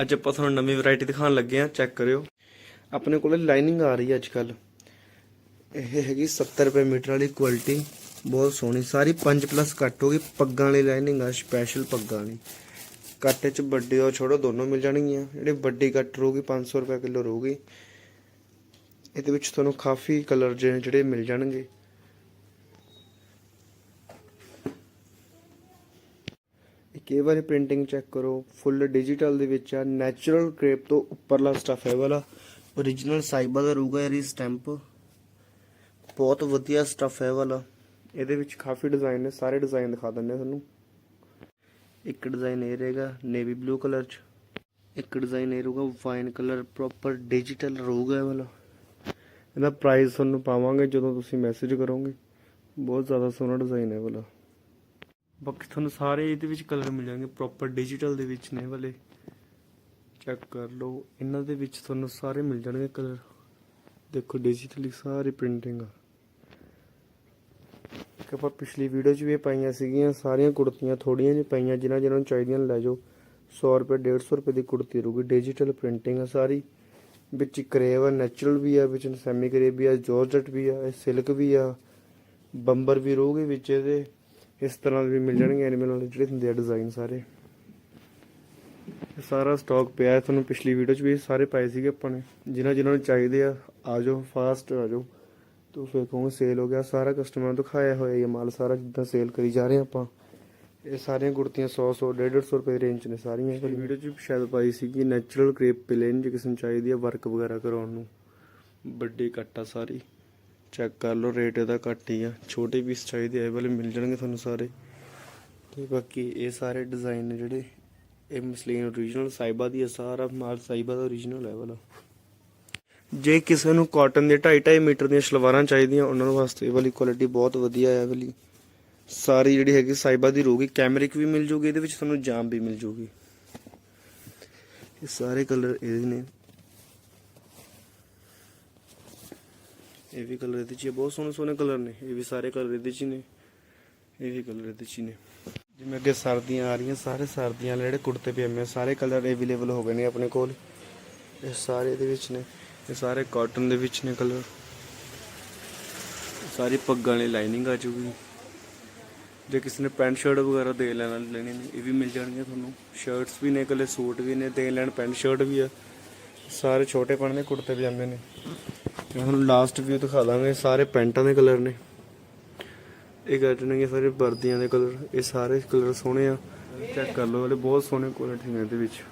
ਅੱਜ ਆਪਾਂ ਤੁਹਾਨੂੰ ਨਵੀਂ ਵੈਰਾਈਟੀ ਦਿਖਾਉਣ ਲੱਗੇ ਆ ਚੈੱਕ ਕਰਿਓ। ਆਪਣੇ ਕੋਲ ਲਾਈਨਿੰਗ ਆ ਰਹੀ ਹੈ ਅੱਜ ਕੱਲ ਇਹ ਹੈਗੀ 70 ਰੁਪਏ ਮੀਟਰ ਵਾਲੀ ਕੁਆਲਿਟੀ ਬਹੁਤ ਸੋਹਣੀ। ਸਾਰੀ 5 ਪਲੱਸ ਕੱਟ ਹੋਗੀ ਪੱਗਾਂ ਵਾਲੀ ਲਾਈਨਿੰਗ ਆ ਸਪੈਸ਼ਲ ਪੱਗਾਂ ਵਾਲੀ। ਕੱਟ ਚ ਵੱਡੇ ਔਰ ਛੋਟੇ ਦੋਨੋਂ ਮਿਲ ਜਾਣਗੀਆਂ। ਜਿਹੜੀ ਵੱਡੀ ਕੱਟ ਰਹੂਗੀ 500 ਰੁਪਏ ਕਿਲੋ ਰਹੂਗੀ। ਇਹਦੇ ਵਿੱਚ ਤੁਹਾਨੂੰ ਕਾਫੀ ਕਲਰ ਜਿਹੜੇ ਮਿਲ ਜਾਣਗੇ। ਕਈ ਵਾਰੀ ਪ੍ਰਿੰਟਿੰਗ ਚੈੱਕ ਕਰੋ। ਫੁੱਲ ਡਿਜੀਟਲ ਦੇ ਵਿੱਚ ਆ। ਨੈਚੁਰਲ ਕ੍ਰੇਪ ਤੋਂ ਉੱਪਰਲਾ ਸਟਫ ਹੈ ਵਾਲਾ। Origignal ਸਾਈਬਾ ਦਾ ਰਹੂਗਾ ਇਹਦੀ ਸਟੈਂਪ ਬਹੁਤ ਵਧੀਆ ਸਟਫ ਹੈ ਵਾਲਾ। ਇਹਦੇ ਵਿੱਚ ਕਾਫੀ ਡਿਜ਼ਾਈਨ ਨੇ। ਸਾਰੇ ਡਿਜ਼ਾਈਨ ਦਿਖਾ ਦਿੰਦੇ ਆ ਤੁਹਾਨੂੰ। ਇੱਕ ਡਿਜ਼ਾਈਨ ਇਹ ਰਹੇਗਾ ਨੇਵੀ ਬਲੂ ਕਲਰ ਚ। ਇੱਕ ਡਿਜ਼ਾਈਨ ਇਹ ਰਹੂਗਾ ਵਾਈਨ ਕਲਰ ਪ੍ਰੋਪਰ ਡਿਜੀਟਲ ਰਹੂਗਾ ਇਹ ਵਾਲਾ। ਇਹਦਾ ਪ੍ਰਾਈਸ ਤੁਹਾਨੂੰ ਪਾਵਾਂਗੇ ਜਦੋਂ ਤੁਸੀਂ ਮੈਸੇਜ ਕਰੋਗੇ। ਬਹੁਤ ਜ਼ਿਆਦਾ ਸੋਹਣਾ ਡਿਜ਼ਾਈਨ ਹੈ ਵਾਲਾ। ਬਾਕੀ ਤੁਹਾਨੂੰ ਸਾਰੇ ਇਹਦੇ ਵਿੱਚ ਕਲਰ ਮਿਲ ਜਾਣਗੇ ਪ੍ਰੋਪਰ ਡਿਜੀਟਲ ਦੇ ਵਿੱਚ ਨੇ ਇਹ ਵਾਲੇ। ਚੈੱਕ ਕਰ ਲਓ, ਇਹਨਾਂ ਦੇ ਵਿੱਚ ਤੁਹਾਨੂੰ ਸਾਰੇ ਮਿਲ ਜਾਣਗੇ ਕਲਰ ਦੇਖੋ ਡਿਜੀਟਲੀ ਸਾਰੀ ਪ੍ਰਿੰਟਿੰਗ ਆ। ਕਿ ਆਪਾਂ ਪਿਛਲੀ ਵੀਡੀਓ 'ਚ ਵੀ ਇਹ ਪਾਈਆਂ ਸੀਗੀਆਂ, ਸਾਰੀਆਂ ਕੁੜਤੀਆਂ ਥੋੜੀਆਂ ਜਿਹੀਆਂ ਪਾਈਆਂ, ਜਿਨ੍ਹਾਂ ਜਿਨ੍ਹਾਂ ਨੂੰ ਚਾਹੀਦੀਆਂ ਲੈ ਜਾਓ। 100 ਰੁਪਏ 150 ਰੁਪਏ ਦੀ ਕੁੜਤੀ ਰਹੂਗੀ ਡਿਜੀਟਲ ਪ੍ਰਿੰਟਿੰਗ ਆ ਸਾਰੀ। ਵਿੱਚ ਕਰੇਵ ਆ ਨੈਚੁਰਲ ਵੀ ਆ, ਵਿੱਚ ਸੈਮੀ ਕਰੇਵ ਵੀ ਆ ਜੋਰਜਟ ਵੀ ਆ ਸਿਲਕ ਵੀ ਆ। ਬੰਬਰ ਵੀ ਰਹੂਗੀ ਵਿੱਚ ਇਹਦੇ। ਇਸ ਤਰ੍ਹਾਂ ਦੇ ਵੀ ਮਿਲ ਜਾਣਗੇ ਐਨੀਮਲ ਵਾਲੇ ਜਿਹੜੇ ਹੁੰਦੇ ਆ ਡਿਜ਼ਾਈਨ ਸਾਰੇ। ਇਹ ਸਾਰਾ ਸਟਾਕ ਪਿਆ ਹੈ ਤੁਹਾਨੂੰ ਪਿਛਲੀ ਵੀਡੀਓ 'ਚ ਵੀ ਸਾਰੇ ਪਾਏ ਸੀਗੇ ਆਪਾਂ ਨੇ। ਜਿਨ੍ਹਾਂ ਜਿਨ੍ਹਾਂ ਨੂੰ ਚਾਹੀਦੇ ਆ ਆ ਜਾਓ ਫਾਸਟ ਆ ਜਾਓ। ਤੋ ਫਿਰ ਕਹੂੰ ਸੇਲ ਹੋ ਗਿਆ। ਸਾਰਾ ਕਸਟਮਰ ਨੂੰ ਦਿਖਾਇਆ ਹੋਇਆ ਇਹ ਮਾਲ, ਸਾਰਾ ਜਿੱਦਾਂ ਸੇਲ ਕਰੀ ਜਾ ਰਹੇ ਹਾਂ ਆਪਾਂ। ਇਹ ਸਾਰੀਆਂ ਕੁੜਤੀਆਂ 100 100 150 ਰੁਪਏ ਦੀ ਰੇਂਜ 'ਚ ਨੇ ਸਾਰੀਆਂ। ਇਹ ਵੀਡੀਓ 'ਚ ਸ਼ਾਇਦ ਪਾਈ ਸੀ ਕਿ ਨੈਚੁਰਲ ਕ੍ਰੇਪ ਪਲੇਨ ਜੇ ਕਿਸੇ ਨੂੰ ਚਾਹੀਦੀ ਆ ਵਰਕ ਵਗੈਰਾ ਕਰਾਉਣ ਨੂੰ। ਵੱਡੀ ਕੱਟ ਆ ਸਾਰੀ। ਚੈੱਕ ਕਰ ਲਓ ਰੇਟ ਇਹਦਾ ਘੱਟ ਹੀ ਆ। ਛੋਟੇ ਪੀਸ ਚਾਹੀਦੇ ਆ, ਇਹ ਵਾਲੇ ਮਿਲ ਜਾਣਗੇ ਤੁਹਾਨੂੰ ਸਾਰੇ। ਤੇ ਬਾਕੀ ਇਹ ਸਾਰੇ ਡਿਜ਼ਾਈਨ ਨੇ ਜਿਹੜੇ, ਇਹ ਮਸਲੀਨ origignal ਸਾਈਬਾ ਦੀ ਆ, ਸਾਰਾ ਮਾਲ ਸਾਈਬਾ ਦਾ origignal ਹੈ ਵਾਲਾ। ਜੇ ਕਿਸੇ ਨੂੰ ਕਾਟਨ ਦੇ 2.5 ਮੀਟਰ ਦੀਆਂ ਸ਼ਲਵਾਰਾਂ ਚਾਹੀਦੀਆਂ, ਉਹਨਾਂ ਨੂੰ ਵਾਸਤੇ ਇਹ ਵਾਲੀ ਕੁਆਲਿਟੀ ਬਹੁਤ ਵਧੀਆ ਹੈ ਵਾਲੀ। ਸਾਰੀ ਜਿਹੜੀ ਹੈਗੀ ਸਾਈਬਾ ਦੀ ਰਹੂਗੀ ਕੈਮਰਿਕ ਵੀ ਮਿਲ ਜੂਗੀ, ਇਹਦੇ ਵਿੱਚ ਤੁਹਾਨੂੰ ਜਾਮ ਵੀ ਮਿਲ ਜੂਗੀ। ਇਹ ਸਾਰੇ ਕਲਰ ਇਹਦੇ ਨੇ। ਇਹ ਵੀ ਕਲਰ ਇਹਦੇ ਚ ਬਹੁਤ ਸੋਹਣੇ ਸੋਹਣੇ ਕਲਰ ਨੇ। ਇਹ ਵੀ ਸਾਰੇ ਕਲਰ ਇਹਦੇ ਚ ਹੀ ਨੇ। ਇਹ ਵੀ ਕਲਰ ਇਹਦੇ ਚ ਹੀ ਨੇ। ਜਿਵੇਂ ਅੱਗੇ ਸਰਦੀਆਂ ਆ ਰਹੀਆਂ ਸਾਰੇ ਸਰਦੀਆਂ ਵਾਲੇ ਜਿਹੜੇ ਕੁੜਤੇ ਪਜਾਮੇ ਆ, ਸਾਰੇ ਕਲਰ ਅਵੇਲੇਬਲ ਹੋ ਗਏ ਨੇ ਆਪਣੇ ਕੋਲ। ਇਹ ਸਾਰੇ ਇਹਦੇ ਵਿੱਚ ਨੇ। ਇਹ ਸਾਰੇ ਕਾਟਨ ਦੇ ਵਿੱਚ ਨੇ ਕਲਰ ਸਾਰੀ ਪੱਗਾਂ ਵਾਲੀ ਲਾਈਨਿੰਗ ਆ ਜੂਗੀ। ਜੇ ਕਿਸੇ ਨੇ ਪੈਂਟ ਸ਼ਰਟ ਵਗੈਰਾ ਦੇ ਲੈਣਾ ਲੈਣੇ ਨੇ ਇਹ ਵੀ ਮਿਲ ਜਾਣਗੇ ਤੁਹਾਨੂੰ। ਸ਼ਰਟਸ ਵੀ ਨੇ ਇਕੱਲੇ ਸੂਟ ਵੀ ਨੇ ਦੇ ਲੈਣ ਪੈਂਟ ਸ਼ਰਟ ਵੀ ਆ। ਸਾਰੇ ਛੋਟੇ ਪਣ ਦੇ ਕੁੜਤੇ ਪਜਾਮੇ ਨੇ। ਮੈਂ ਤੁਹਾਨੂੰ ਲਾਸਟ ਵਿਊ ਦਿਖਾ ਦਾਂਗੇ, ਸਾਰੇ ਪੈਂਟਾਂ ਦੇ ਕਲਰ ਨੇ। ਇਹ ਕੱਟਣਗੇ ਸਾਰੇ ਵਰਦੀਆਂ ਦੇ ਕਲਰ ਇਹ ਸਾਰੇ ਕਲਰ ਸੋਹਣੇ ਆ। ਚੈੱਕ ਕਰ ਲਓ ਵਾਲੇ ਬਹੁਤ ਸੋਹਣੇ ਕੁਆਲਿਟੀ ਨੇ ਇਹਦੇ ਵਿੱਚ।